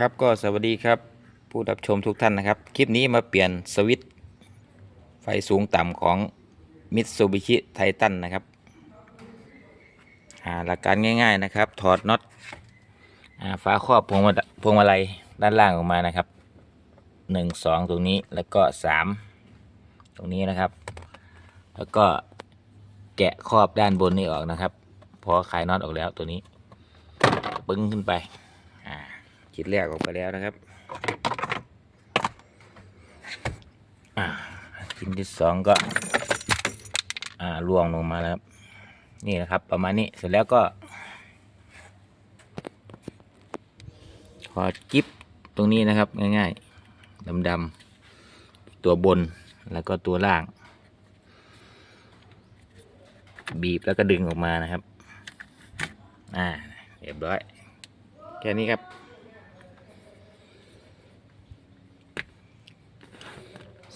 ครับก็สวัสดีครับผู้รับชมทุกท่านนะครับ คลิปนี้มาเปลี่ยนสวิตช์ไฟสูงต่ำของ Mitsubishi Titan นะครับอ่าหลักการง่าย ๆนะครับ ถอดน็อตฝาครอบพวงมาพวงมาลัยด้านล่างออกมานะครับหนึ่งสองตรงนี้แล้วก็สามตรงนี้นะครับ แล้วก็แกะครอบด้านบนนี้ออกนะครับ พอคลายน็อตออกแล้วตัวนี้ ปึ้งขึ้นไป ชิ้นแรกออกไปแล้วนะครับอ่าชิ้นที่สองก็อ่าล่วงลงมาแล้วครับนี่นะครับ ประมาณนี้เสร็จแล้วก็ถอดกิ๊บตรงนี้นะครับ ง่ายๆดำๆตัวบนแล้วก็ตัวล่าง บีบแล้วก็ดึงออกมานะครับ อ่าเรียบร้อย แค่นี้ครับ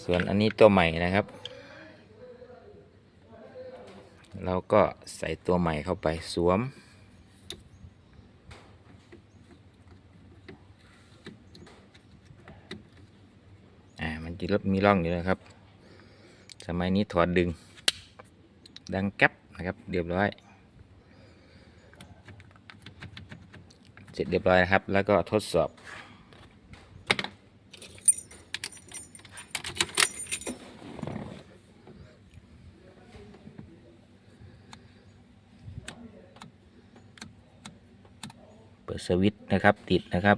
ส่วนอันนี้ตัวใหม่นะครับ เราก็ใส่ตัวใหม่เข้าไปสวม อ่า มันจะมีร่องอยู่นะครับ สมัยนี้ถอดดึง ดังแก๊ปนะครับ เรียบร้อย เสร็จเรียบร้อยนะครับ แล้วก็ทดสอบ เปิดสวิตช์นะครับติดนะครับ